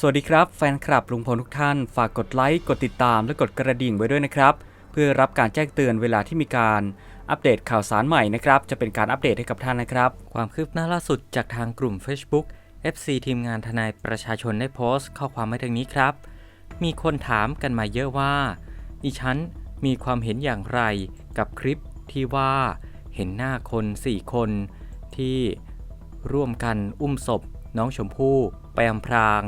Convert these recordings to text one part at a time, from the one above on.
สวัสดีครับแฟนคลับลุงพลทุกท่าน ฝากกดไลค์ กดติดตามและกดกระดิ่งไว้ด้วยนะครับ เพื่อรับการแจ้งเตือนเวลาที่มีการอัปเดตข่าวสารใหม่นะครับ จะเป็นการอัปเดตให้กับท่านนะครับ ความคืบหน้าล่าสุดจากทางกลุ่ม Facebook FC ทีมงานทนายประชาชนได้โพสต์ข้อความไว้ดังนี้ครับ มีคนถามกันมาเยอะว่าดิฉันมีความเห็นอย่างไรกับคลิปที่ว่าเห็นหน้าคน 4 คน ที่ร่วมกันอุ้มศพน้องชมพู่ไปอำพราง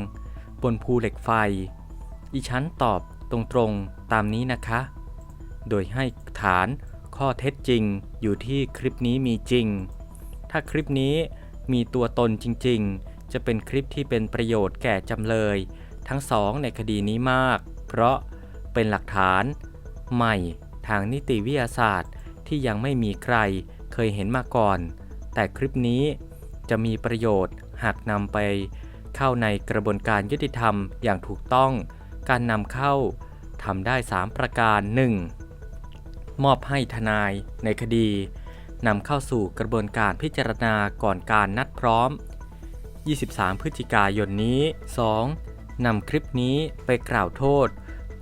บนภูเหล็กไฟ อีฉันตอบตรงๆตามนี้นะคะ โดยให้ฐานข้อเท็จจริงอยู่ที่คลิปนี้มีจริง ถ้าคลิปนี้มีตัวตนจริงๆ จะเป็นคลิปที่เป็นประโยชน์แก่จำเลย ทั้งสองในคดีนี้มาก เพราะเป็นหลักฐาน ใหม่ทางนิติวิทยาศาสตร์ที่ยังไม่มีใครเคยเห็นมาก่อน แต่คลิปนี้จะมีประโยชน์หากนำไป เข้าในกระบวนการยุติธรรมอย่างถูกต้อง การนำเข้าทำได้ 3 ประการ 1. มอบให้ทนายในคดีนำเข้าสู่กระบวนการพิจารณาก่อนการนัดพร้อม 23 พฤศจิกายนนี้ 2. นำคลิปนี้ไปกล่าวโทษ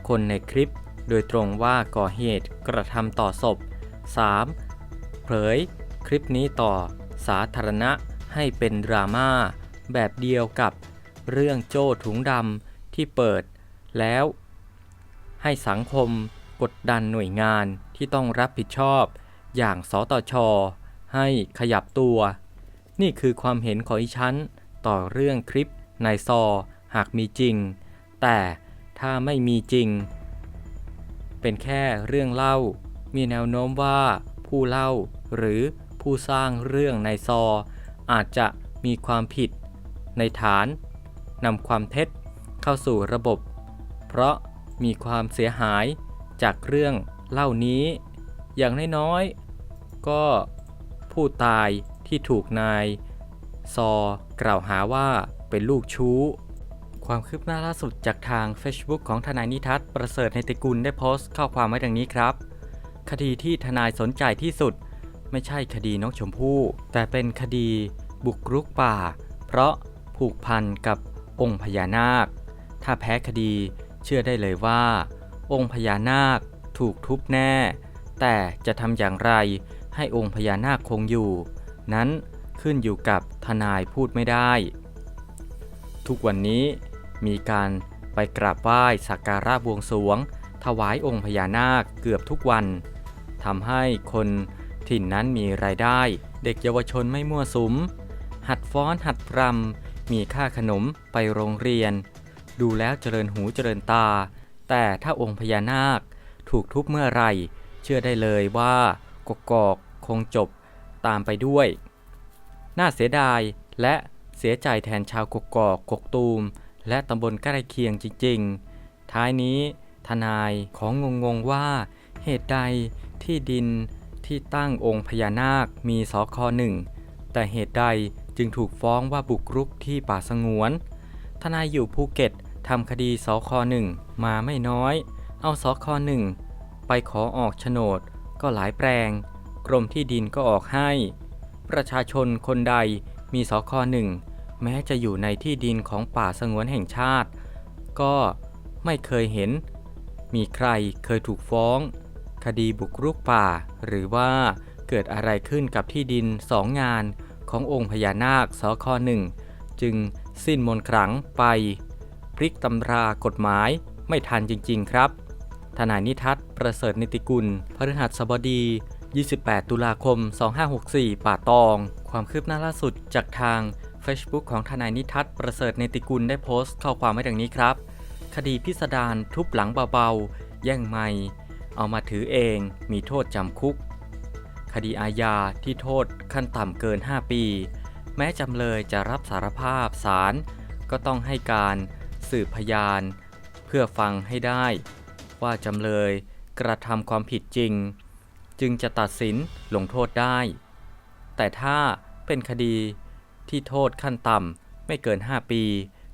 คนในคลิปโดยตรงว่าก่อเหตุกระทำต่อศพ 3. เผยคลิปนี้ต่อสาธารณะให้เป็นดราม่า แบบเดียวกับเรื่องโจ้ถุงดำที่เปิดแล้ว ให้สังคมกดดันหน่วยงานที่ต้องรับผิดชอบ อย่างสตช ให้ขยับตัว นี่คือความเห็นของอีฉันต่อเรื่องคลิปนายซอหากมีจริง แต่ถ้าไม่มีจริง เป็นแค่เรื่องเล่า มีแนวโน้มว่าผู้เล่าหรือผู้สร้างเรื่องนายซออาจจะมีความผิด ในฐานนำความเท็จเข้าสู่ระบบ เพราะมีความเสียหายจากเรื่องเล่านี้ อย่างน้อยๆก็ผู้ตายที่ถูกนาย ซอกล่าวหาว่าเป็นลูกชู้ ความคืบหน้าล่าสุดจากทาง Facebook ของทนายนิทัศน์ประเสริฐในตระกุลได้โพสต์ข้อความไว้ดังนี้ครับ คดีที่ทนายสนใจที่สุด ไม่ใช่คดีน้องชมพู่ แต่เป็นคดีบุกรุกป่า เพราะ ผูกพันกับองค์พญานาค ถ้าแพ้คดีเชื่อได้เลยว่า องค์พญานาคถูกทุบแน่ แต่จะทำอย่างไรให้องค์พญานาคคงอยู่ นั้นขึ้นอยู่กับทนายพูดไม่ได้ ทุกวันนี้มีการไปกราบไหว้สักการะบวงสวง ถวายองค์พญานาคเกือบทุกวันทำให้คนถิ่นนั้นมีรายได้ เด็กเยาวชนไม่มั่วสุม หัดฟ้อนหัดรำ มีค่าขนมไปโรงเรียน ดูแล้วเจริญหูเจริญตา แต่ถ้าองค์พญานาคถูกทุบเมื่อไรเชื่อได้เลยว่ากกอกคงจบตามไปด้วย น่าเสียดายและเสียใจแทนชาวกกอกกกตูม และตำบลใกล้เคียงจริงๆ ท้ายนี้ทนายของงงๆว่า เหตุใดที่ดินที่ตั้งองค์พญานาคมีสคหนึ่งแต่เหตุใด จึงถูกฟ้องว่าบุกรุกที่ป่าสงวน ทนายอยู่ภูเก็ตทำคดีสคหนึ่งมาไม่น้อย เอาสคหนึ่งไปขอออกโฉนด ก็หลายแปลง กรมที่ดินก็ออกให้ ประชาชนคนใดมีสคหนึ่งแม้จะอยู่ในที่ดินของป่าสงวนแห่งชาติ ก็ไม่เคยเห็น มีใครเคยถูกฟ้อง คดีบุกรุกป่า หรือว่าเกิดอะไรขึ้นกับที่ดินสองงาน ขององค์พญานาคสคหนึ่งจึงสิ้นมนต์ขลังไป พลิกตำรากฎหมายไม่ทันจริง ๆ ครับ ทนายนิทัศน์ประเสริฐนิติกุลพฤหัสบดี 28 ตุลาคม 2564 ป่าตอง ความคืบหน้าล่าสุดจากทาง Facebook ของทนายนิทัศน์ประเสริฐนิติกุลได้โพสต์ข้อความไว้ดังนี้ครับ คดีพิสดารทุบหลังเบาๆ แย่งไม่เอามาถือเอง มีโทษจำคุก คดีอาญาที่โทษขั้นต่ำเกิน 5 ปี แม้จำเลยจะรับสารภาพศาลก็ต้องให้การสืบพยาน เพื่อฟังให้ได้ ว่าจำเลยกระทำความผิดจริง จึงจะตัดสินลงโทษได้ แต่ถ้าเป็นคดีที่โทษขั้นต่ำไม่เกิน 5 ปี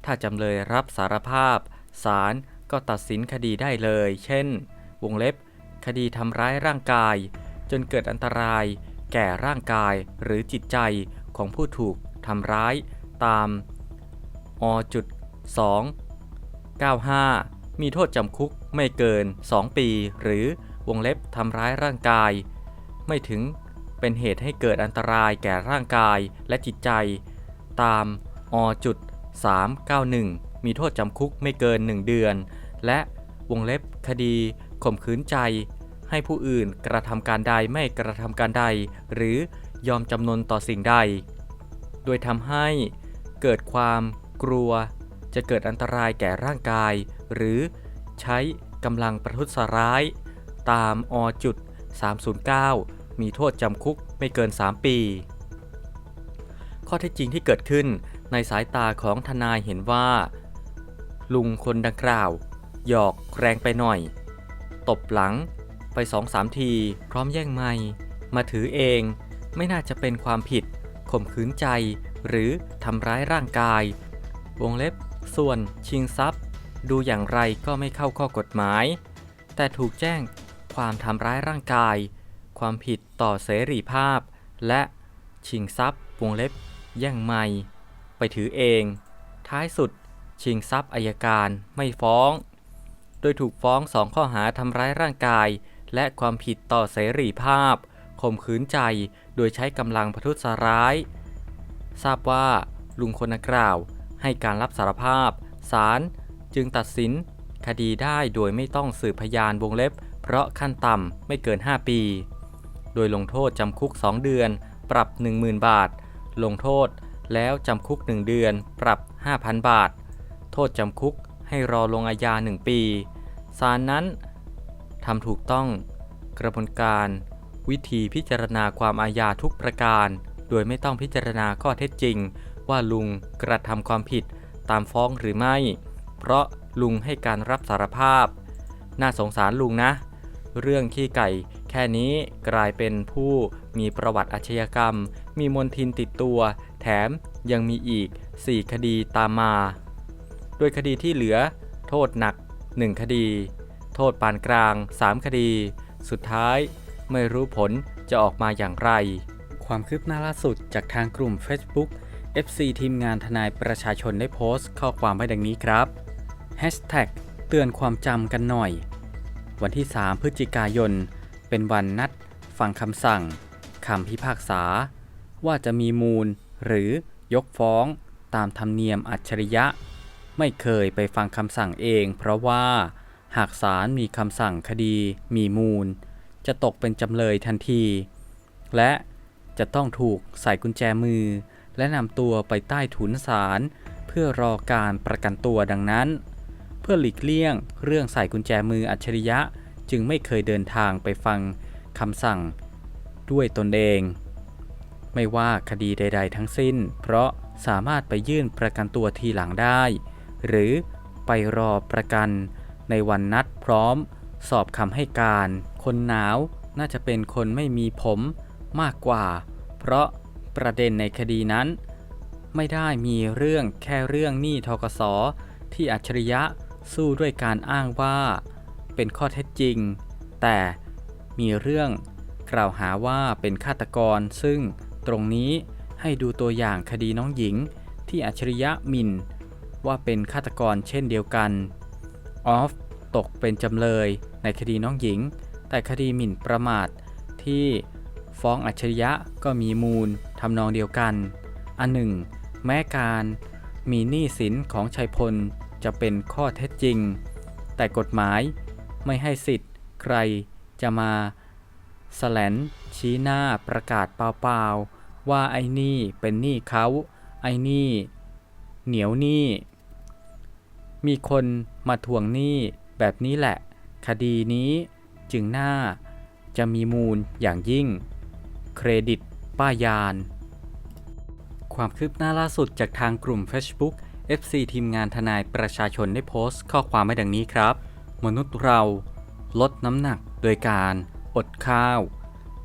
ถ้าจำเลยรับสารภาพศาลก็ตัดสินคดีได้เลย เช่น วงเล็บ คดีทำร้ายร่างกาย จนเกิดอันตราย แก่ร่างกายหรือจิตใจของผู้ถูกทำร้ายตามอจุด2 95 มีโทษจำคุกไม่เกิน 2 ปี หรือวงเล็บทำร้ายร่างกาย ไม่ถึงเป็นเหตุให้เกิดอันตรายแก่ร่างกายและจิตใจ ตามอจุด391 มีโทษจำคุกไม่เกิน 1 เดือน และวงเล็บคดีข่มขืนใจ ให้ผู้อื่นกระทำการใดไม่กระทำการใด หรือยอมจำนนต่อสิ่งใด โดยทำให้เกิดความกลัว จะเกิดอันตรายแก่ร่างกาย หรือใช้กำลังประทุษร้าย ตามอจุด309 มีโทษจำคุกไม่เกิน 3 ปี ข้อเท็จจริงที่เกิดขึ้นในสายตาของทนายเห็นว่า ลุงคนดังกล่าว หยอกแรงไปหน่อย ตบหลัง ไปสองสามที พร้อมแย่งไม้มาถือเอง ไม่น่าจะเป็นความผิด ข่มขืนใจ หรือทำร้ายร่างกาย วงเล็บ ส่วน ชิงทรัพย์ ดูอย่างไรก็ไม่เข้าข้อกฎหมาย แต่ถูกแจ้งความทำร้ายร่างกาย ความผิดต่อเสรีภาพ และชิงทรัพย์ วงเล็บ แย่งไม้ไปถือเอง ท้ายสุด ชิงทรัพย์อายการไม่ฟ้อง โดยถูกฟ้องสองข้อหาทำร้ายร่างกาย และความผิดต่อเสรีภาพข่มขืนใจโดยใช้กำลังประทุษร้าย ทราบว่าลุงคนดังกล่าวให้การรับสารภาพศาลจึงตัดสิน คดีได้โดยไม่ต้องสืบพยานวงเล็บ เพราะขั้นต่ำไม่เกิน 5 ปี โดยลงโทษจำคุก 2 เดือน ปรับ 10,000 บาท ลงโทษแล้วจำคุก 1 เดือน ปรับ 5,000 บาท โทษจำคุกให้รอลงอาญา 1 ปีศาลนั้น ทำถูกต้อง กระบวนการ วิธีพิจารณาความอาญาทุกประการ โดยไม่ต้องพิจารณาข้อเท็จจริง ว่าลุงกระทำความผิดตามฟ้องหรือไม่ เพราะลุงให้การรับสารภาพ น่าสงสารลุงนะ เรื่องขี้ไก่ แค่นี้กลายเป็นผู้มีประวัติอาชญากรรม มีมนทินติดตัว แถมยังมีอีก 4 คดีตามมา โดยคดีที่เหลือ โทษหนัก 1 คดี ษปานกลาง 3 คดี สุดท้ายไม่รู้ผลจะออกมาอย่างไร ความคืบหน้าล่าสุดจากทางกลุ่ม Facebook FC ทีมงานทนายประชาชนได้โพสต์ข้อความไว้ดังนี้ครับ Hashtag เตือนความจำกันหน่อย วันที่ 3 พฤศจิกายน เป็นวันนัด ฟังคำสั่งคำพิพากษา ว่าจะมีมูล หรือยกฟ้องตามธรรมเนียมอัจฉริยะ ไม่เคยไปฟังคำสั่งเอง เพราะว่า หากศาลมีคำสั่งคดีมีมูล จะตกเป็นจำเลยทันที และจะต้องถูกใส่กุญแจมือ และนำตัวไปใต้ถุนศาลเพื่อรอการประกันตัวดังนั้น เพื่อหลีกเลี่ยงเรื่องใส่กุญแจมืออัจฉริยะจึงไม่เคยเดินทางไปฟังคำสั่งด้วยตนเอง ไม่ว่าคดีใด ๆ ทั้งสิ้น เพราะสามารถไปยื่นประกันตัวทีหลังได้ หรือไปรอประกัน ในวันนัดพร้อม สอบคำให้การ คนหนาวน่าจะเป็นคนไม่มีผมมากกว่า เพราะประเด็นในคดีนั้น ไม่ได้มีเรื่องแค่เรื่องหนี้ทกสที่อัจฉริยะสู้ด้วยการอ้างว่า เป็นข้อเท็จจริง แต่มีเรื่องกล่าวหาว่าเป็นฆาตกร ซึ่งตรงนี้ให้ดูตัวอย่างคดีน้องหญิงที่อัจฉริยะมินว่าเป็นฆาตกรเช่นเดียวกัน ออฟ ตกเป็นจำเลยในคดีน้องหญิง แต่คดีหมิ่นประมาทที่ฟ้องอัจฉริยะก็มีมูลทำนองเดียวกัน อันหนึ่ง แม้การมีหนี้สินของชัยพลจะเป็นข้อเท็จจริง แต่กฎหมายไม่ให้สิทธิ์ใครจะมาแสลนชี้หน้าประกาศเปล่าๆ ว่าไอ้นี่เป็นหนี้เขาไอ้นี่ เหนียวหนี้ มีคนมาทวงหนี้ แบบนี้แหละ คดีนี้จึงน่าจะมีมูลอย่างยิ่ง เครดิต ป้ายาน ความคืบหน้าล่าสุดจากทางกลุ่ม Facebook FC ทีมงานทนายประชาชนได้โพสต์ข้อความไว้ดังนี้ครับ มนุษย์เราลดน้ำหนักโดยการอดข้าว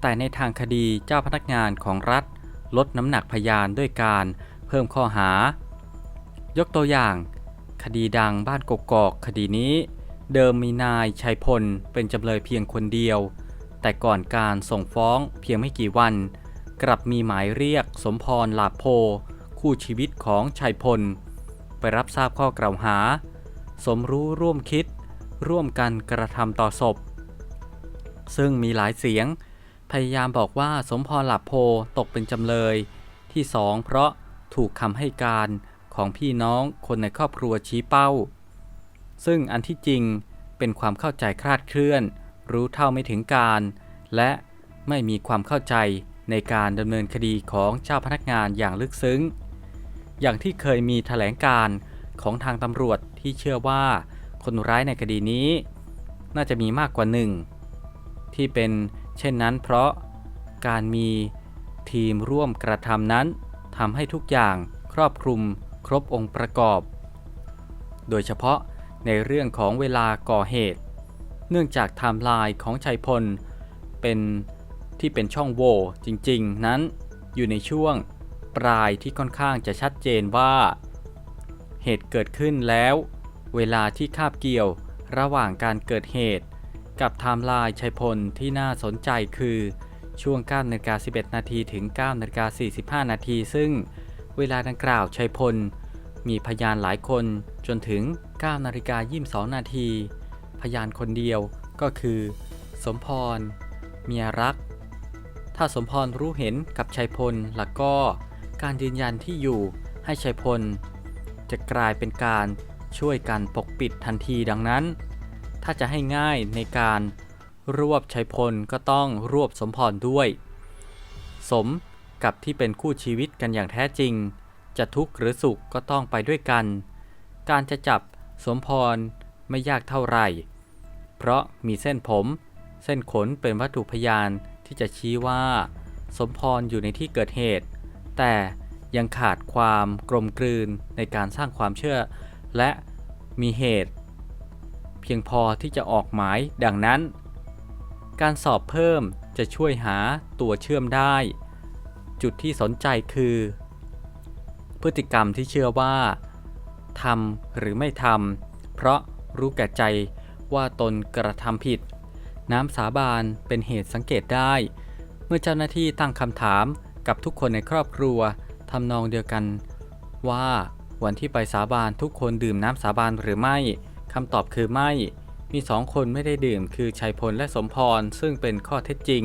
แต่ในทางคดีเจ้าพนักงานของรัฐ ลดน้ำหนักพยานด้วยการเพิ่มข้อหา ยกตัวอย่าง คดีดังบ้านกกอกคดีนี้ เดิมมีนายชัยพลเป็นจำเลยเพียงคนเดียว แต่ก่อนการส่งฟ้องเพียงไม่กี่วัน กลับมีหมายเรียกสมพรลาโพ คู่ชีวิตของชัยพล ไปรับทราบข้อกล่าวหา สมรู้ร่วมคิด ร่วมกันกระทำต่อศพ ซึ่งมีหลายเสียง พยายามบอกว่าสมพรหลับโพตกเป็นจำเลยที่สองเพราะถูกคำให้การของพี่น้องคนในครอบครัวชี้เป้า ซึ่งอันที่จริงเป็นความเข้าใจคลาดเคลื่อน รู้เท่าไม่ถึงการ และไม่มีความเข้าใจในการดำเนินคดีของเจ้าพนักงานอย่างลึกซึ้ง อย่างที่เคยมีแถลงการของทางตำรวจที่เชื่อว่าคนร้ายในคดีนี้ น่าจะมีมากกว่าหนึ่ง ที่เป็นเช่นนั้นเพราะการมีทีมร่วมกระทำนั้นทำให้ทุกอย่างครอบคลุมครบองค์ประกอบ โดยเฉพาะ ในเรื่องของเวลาก่อเหตุ เนื่องจากไทม์ไลน์ของชัยพล เป็นที่เป็นช่องโหว่จริงๆ นั้นอยู่ในช่วงปลายที่ค่อนข้างจะชัดเจนว่า เหตุเกิดขึ้นแล้ว เวลาที่คาบเกี่ยวระหว่างการเกิดเหตุ กับไทม์ไลน์ชัยพลที่น่าสนใจคือช่วง9นาฬิกา11 นาทีถึง9นาฬิกา45 นาทีซึ่งเวลาดังกล่าวชัยพล มีพยานหลายคนจนถึง9นาฬิกา22นาที พยานคนเดียวก็คือ สมพร เมียรัก ถ้าสมพรรู้เห็นกับชัยพลแล้วก็การยืนยันที่อยู่ให้ชัยพล จะกลายเป็นการช่วยกันปกปิดทันทีดังนั้น ถ้าจะให้ง่ายในการรวบชัยพลก็ต้องรวบสมพรด้วย สมกับที่เป็นคู่ชีวิตกันอย่างแท้จริง จะทุกข์หรือสุขก็ต้องไปด้วยกัน การจะจับสมพรไม่ยากเท่าไหร่ เพราะมีเส้นผม เส้นขนเป็นวัตถุพยานที่จะชี้ว่า สมพรอยู่ในที่เกิดเหตุ แต่ยังขาดความกลมกลืนในการสร้างความเชื่อ และมีเหตุ เพียงพอที่จะออกหมายดังนั้น การสอบเพิ่มจะช่วยหาตัวเชื่อมได้ จุดที่สนใจคือ พฤติกรรมที่เชื่อว่าทำหรือไม่ทำเพราะรู้แก่ใจว่าตนกระทำผิด น้ำสาบานเป็นเหตุสังเกตได้ เมื่อเจ้าหน้าที่ตั้งคำถามกับทุกคนในครอบครัวทำนองเดียวกัน ว่าวันที่ไปสาบานทุกคนดื่มน้ำสาบานหรือไม่คำตอบคือไม่ มีสองคนไม่ได้ดื่มคือชัยพลและสมพร ซึ่งเป็นข้อเท็จจริง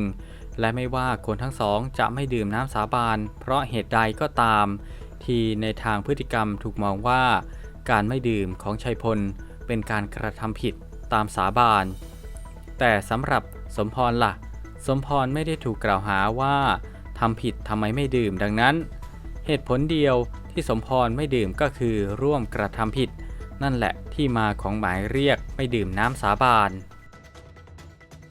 และไม่ว่าคนทั้งสองจะไม่ดื่มน้ำสาบาน เพราะเหตุใดก็ตาม ที่ในทางพฤติกรรมถูกมองว่า การไม่ดื่มของชัยพลเป็นการกระทำผิดตามสาบาน แต่สำหรับสมพรล่ะ สมพรไม่ได้ถูกกล่าวหาว่าทำผิดทำไมไม่ดื่มดังนั้น เหตุผลเดียวที่สมพรไม่ดื่มก็คือร่วมกระทำผิด นั่นแหละที่มาของหมายเรียกไม่ดื่มน้ำสาบาน